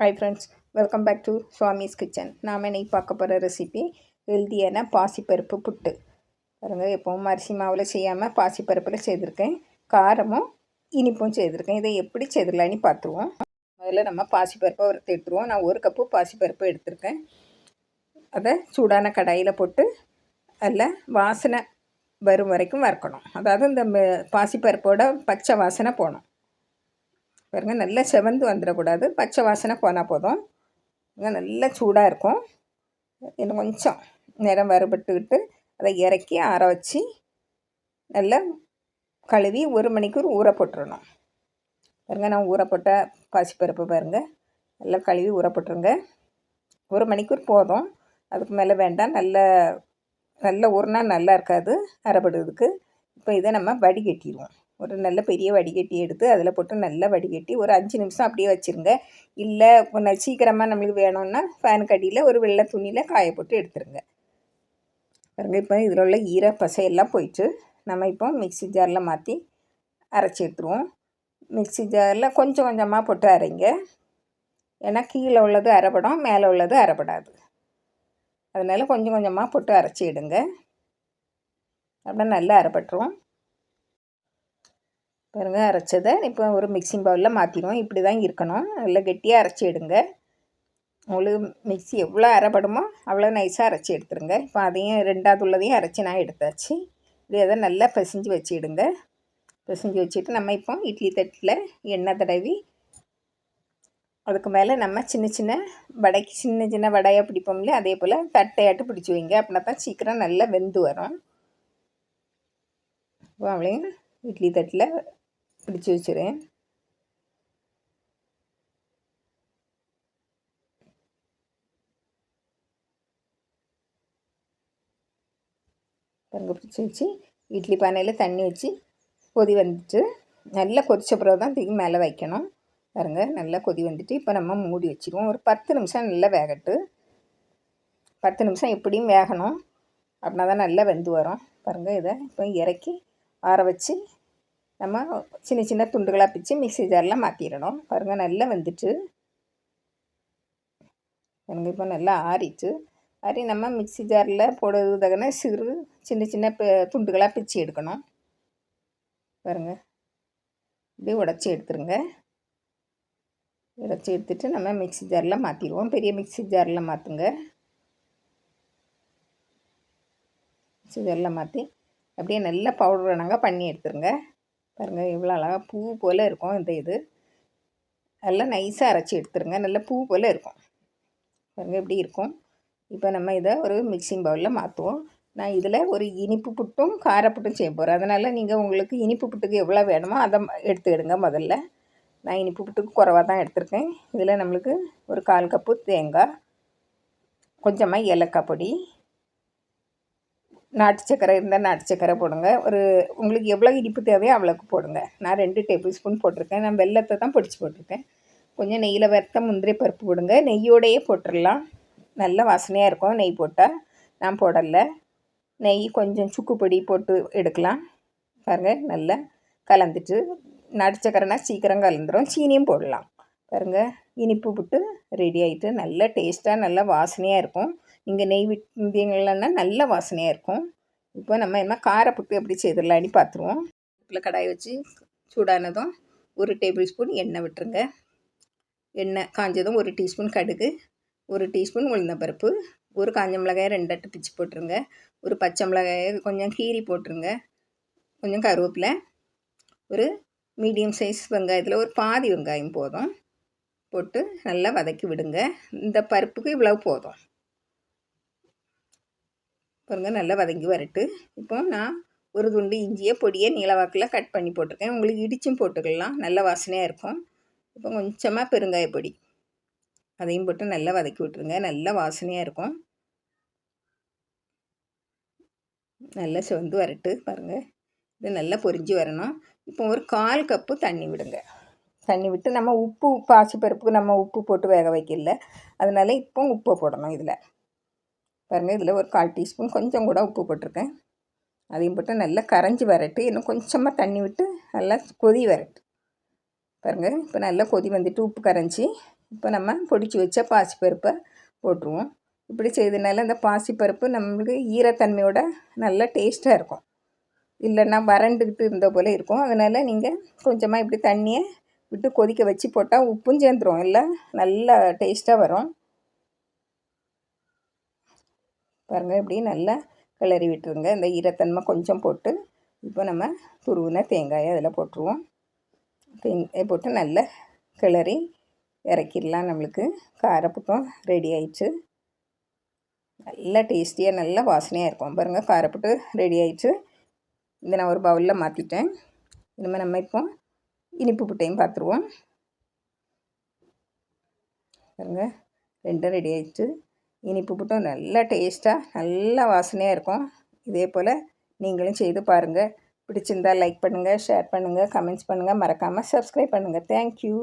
Hi friends welcome back to Swamy's kitchen நாம் இன்னைக்கு பார்க்க போகிற ரெசிபி ஹெல்த்தியான பாசிப்பருப்பு புட்டு. பாருங்கள் எப்போவும் அரிசி மாவில் செய்யாமல் பாசிப்பருப்பில் செய்திருக்கேன். காரமும் இனிப்பும் செய்திருக்கேன். இதை எப்படி செய்திடலான்னு பார்த்துருவோம். முதல்ல நம்ம பாசிப்பருப்பை வறுத்து எடுத்துருவோம். நான் ஒரு கப்பு பாசிப்பருப்பு எடுத்திருக்கேன். அதை சூடான கடாயில் போட்டு அதில் வாசனை வரும் வரைக்கும் வறுக்கணும். அதாவது இந்த பாசிப்பருப்போட பச்சை வாசனை போகணும். பாருங்கள் நல்லா செவந்து வந்துடக்கூடாது. பச்சை வாசனை போனால் போதும். நல்லா சூடாக இருக்கும். இன்னும் கொஞ்சம் நேரம் வறுபட்டுக்கிட்டு அதை இறக்கி ஆற வச்சு நல்லா கழுவி ஒரு மணிக்கூர் ஊற போட்டுருணும் பாருங்கள் நான் ஊற பாசிப்பருப்பு பாருங்கள் நல்லா கழுவி ஊற போட்டுருங்க. ஒரு மணிக்கூர் போதும். அதுக்கு மேலே வேண்டாம். நல்ல நல்ல ஊறினா நல்லா இருக்காது. அரைப்படுறதுக்கு இப்போ இதை நம்ம வடிகட்டிடுவோம். ஒரு நல்ல பெரிய வடிகட்டி எடுத்து அதில் போட்டு நல்லா வடிகட்டி ஒரு அஞ்சு நிமிஷம் அப்படியே வச்சுருங்க. இல்லை கொஞ்சம் சீக்கிரமாக நம்மளுக்கு வேணும்னா ஃபேன் கடியில் ஒரு வெள்ளை துணியில் காய போட்டு எடுத்துருங்க. பாருங்கள் இப்போ இதில் உள்ள ஈர பசையெல்லாம் போயிட்டு நம்ம இப்போ மிக்சி ஜாரில் மாற்றி அரைச்சி எடுத்துருவோம். மிக்சி ஜாரில் கொஞ்சம் கொஞ்சமாக போட்டு அரைங்க. ஏன்னா கீழே உள்ளது அரைப்படும் மேலே உள்ளது அரைப்படாது. அதனால் கொஞ்சம் கொஞ்சமாக போட்டு அரைச்சி எடுங்க. அப்படின்னா நல்லா அரைப்பட்டுரும். பாருங்க அரைச்சதை இப்போ ஒரு மிக்சிங் பவுலில் மாற்றிடுவோம் இப்படி தான் இருக்கணும். நல்லா கெட்டியாக அரைச்சி எடுங்க. உங்களுக்கு மிக்சி எவ்வளோ அரைப்படுமோ அவ்வளோ நைஸாக அரைச்சி எடுத்துருங்க. இப்போ அதையும் ரெண்டாவது உள்ளதையும் அரைச்சி நான் எடுத்தாச்சு. இப்படி அதை நல்லா பிசைஞ்சு வச்சுடுங்க. பிசைஞ்சு வச்சுட்டு நம்ம இப்போ இட்லி தட்டில் எண்ணெய் தடவி அதுக்கு மேலே நம்ம சின்ன சின்ன வடைக்கு சின்ன சின்ன வடையாக பிடிப்போம்ல அதே போல் தட்டையாட்டு பிடிச்சி வைங்க. அப்படின்னா தான் சீக்கிரம் நல்லா வெந்து வரும். இப்போ அவளையும் இட்லி தட்டில் பிடிச்சி வச்சுறேன். பாருங்க பிடிச்சி வச்சு இட்லி பானையில் தண்ணி வச்சு கொதி வந்துட்டு நல்லா கொதிச்ச பிறகு தான் தூக்கி மேலே வைக்கணும். பாருங்க நல்லா கொதி வந்துட்டு இப்போ நம்ம மூடி வச்சுருவோம். ஒரு பத்து நிமிஷம் நல்லா வேகட்டு. பத்து நிமிஷம் எப்படியும் வேகணும். அப்படின்னா தான் நல்லா வெந்து வரும். பாருங்கள் இதை இப்போ இறக்கி ஆற வச்சு நம்ம சின்ன சின்ன துண்டுகளாக பிச்சு மிக்சி ஜாரில் மாற்றிடணும் பாருங்கள் நல்லா வந்துட்டு. எனக்கு இப்போ நல்லா ஆறிச்சு ஆறி நம்ம மிக்சி ஜாரில் போடுறது தகுந்த சிறு சின்ன சின்ன துண்டுகளாக பிச்சு எடுக்கணும். பாருங்கள் இப்படி உடச்சி எடுத்துருங்க. உடச்சி எடுத்துட்டு நம்ம மிக்சி ஜாரில் மாற்றிடுவோம் பெரிய மிக்சி ஜாரில் மாற்றுங்க மிக்சி ஜாரில் மாற்றி அப்படியே நல்லா பவுடர் நாங்கள் பண்ணி எடுத்துருங்க. பாருங்கள் எவ்வளோ அழகாக பூ போல் இருக்கும் இந்த இது. நல்லா நைஸாக அரைச்சி எடுத்துருங்க. நல்லா பூ போல் இருக்கும். பாருங்கள் எப்படி இருக்கும். இப்போ நம்ம இதை ஒரு மிக்சிங் பவுலில் மாற்றுவோம் நான் இதில் ஒரு இனிப்பு புட்டும் காரப்புட்டும் செய்ய போகிறேன் அதனால் நீங்கள் உங்களுக்கு இனிப்பு புட்டுக்கு எவ்வளோ வேணுமோ அதை எடுத்துக்கிடுங்க முதல்ல. நான் இனிப்பு புட்டுக்கு குறவாக தான் எடுத்திருக்கேன். இதில் நம்மளுக்கு ஒரு கால் கப்பு தேங்காய் கொஞ்சமாக ஏலக்காய் பொடி நாட்டு சக்கரை இருந்தால் நாட்டு சக்கரை போடுங்க. ஒரு உங்களுக்கு எவ்வளோ இனிப்பு தேவையோ அவ்வளோக்கு போடுங்க. நான் ரெண்டு டேபிள் ஸ்பூன் போட்டிருக்கேன். நான் வெள்ளத்தை தான் பொடிச்சு போட்டிருக்கேன். கொஞ்சம் நெய்யில் வறுத்த முந்திரி பருப்பு போடுங்க. நெய்யோடையே போட்டுடலாம் நல்ல வாசனையாக இருக்கும் நெய் போட்டால் நான் போடலை. நெய் கொஞ்சம் சுக்கு பொடி போட்டு எடுக்கலாம். பாருங்கள் நல்லா கலந்துட்டு. நாட்டு சக்கரைனா சீக்கிரம் கலந்துரும். சீனியும் போடலாம். பாருங்கள் இனிப்பு விட்டு ரெடி ஆகிட்டு நல்ல டேஸ்ட்டாக நல்லா வாசனையாக இருக்கும். இங்கே நெய் விட்டீங்கன்னா நல்ல வாசனையாக இருக்கும். இப்போ நம்ம என்ன காரப்புட்டு எப்படி செய்திடலான்னு பார்த்துருவோம் இதில் கடாயை வச்சு சூடானதும் ஒரு டேபிள் ஸ்பூன் எண்ணெய் விட்டுருங்க. எண்ணெய் காஞ்சதும் ஒரு டீஸ்பூன் கடுகு ஒரு டீஸ்பூன் உளுந்தம்பருப்பு ஒரு காஞ்ச மிளகாயை ரெண்டு அட்டு பிச்சு போட்டுருங்க. ஒரு பச்சை மிளகாயை கொஞ்சம் கீரி போட்டுருங்க. கொஞ்சம் கருவேப்பிலை ஒரு மீடியம் சைஸ் வெங்காயத்தில் ஒரு பாதி வெங்காயம் போதும். போட்டு நல்லா வதக்கி விடுங்க. இந்த பருப்புக்கு இவ்வளவு போதும். பாருங்கள் நல்லா வதங்கி வரட்டு. இப்போ நான் ஒரு துண்டு இஞ்சியை பொடியை நீளவாக்கில் கட் பண்ணி போட்டிருக்கேன். உங்களுக்கு இடிச்சும் போட்டுக்கலாம். நல்ல வாசனையாக இருக்கும். இப்போ கொஞ்சமாக பெருங்காய பொடி. அதையும் போட்டு நல்லா வதக்கி விட்டுருங்க. நல்ல வாசனையாக இருக்கும். நல்லா சிவந்து வரட்டு பாருங்கள் இது நல்லா பொரிஞ்சு வரணும். இப்போ ஒரு கால் கப்பு தண்ணி விடுங்க. தண்ணி விட்டு நம்ம உப்பு பாசிப்பருப்புக்கு நம்ம உப்பு போட்டு வேக வைக்கல. அதனால் இப்போ உப்பை போடணும் இதில். பாருங்கள் இதில் ஒரு கால் டீஸ்பூன் கொஞ்சம் கூட உப்பு போட்டிருக்கேன். அதையும் போட்டு நல்லா கரைஞ்சி வரட்டு. இன்னும் கொஞ்சமாக தண்ணி விட்டு நல்லா கொதி வரட்டு. பாருங்கள் இப்போ நல்லா கொதி வந்துட்டு உப்பு கரைஞ்சி இப்போ நம்ம பொடிச்சு வச்ச பாசிப்பருப்பை போட்டுருவோம். இப்படி செய்தனால அந்த பாசிப்பருப்பு நம்மளுக்கு ஈரத்தன்மையோட நல்லா டேஸ்ட்டாக இருக்கும். இல்லைன்னா வறண்டுக்கிட்டு இருந்த போல் இருக்கும். அதனால் நீங்கள் கொஞ்சமாக இப்படி தண்ணியை விட்டு கொதிக்க வச்சு போட்டால் உப்பும் சேர்ந்துரும். இல்லை நல்லா டேஸ்ட்டாக வரும். பாருங்கள் இப்படி நல்லா கிளறி விட்டுருங்க. இந்த ஈரத்தன்மை கொஞ்சம் போட்டு இப்போ நம்ம துருவின தேங்காயை அதில் போட்டுருவோம். தேங்காய் போட்டு நல்லா கிளறி இறக்கிடலாம் நம்மளுக்கு. காரப்புட்டும் ரெடி ஆயிடுச்சு. நல்லா டேஸ்டியாக நல்லா வாசனையாக இருக்கும். பாருங்கள் காரப்புட்டு ரெடி ஆயிடுச்சு. இதை நான் ஒரு பவுலில் மாற்றிட்டேன் இனிமேல் நம்ம இப்போ இனிப்பு புட்டையும் பார்த்துருவோம். பாருங்கள் ரெண்டும் ரெடி ஆயிடுச்சு. இனிப்பு புட்டும் நல்லா டேஸ்ட்டாக நல்லா வாசனையாக இருக்கும். இதே போல் நீங்களும் செய்து பாருங்கள் பிடிச்சிருந்தால் லைக் பண்ணுங்கள் ஷேர் பண்ணுங்கள் கமெண்ட்ஸ் பண்ணுங்கள் மறக்காமல் சப்ஸ்கிரைப் பண்ணுங்கள் தேங்க்யூ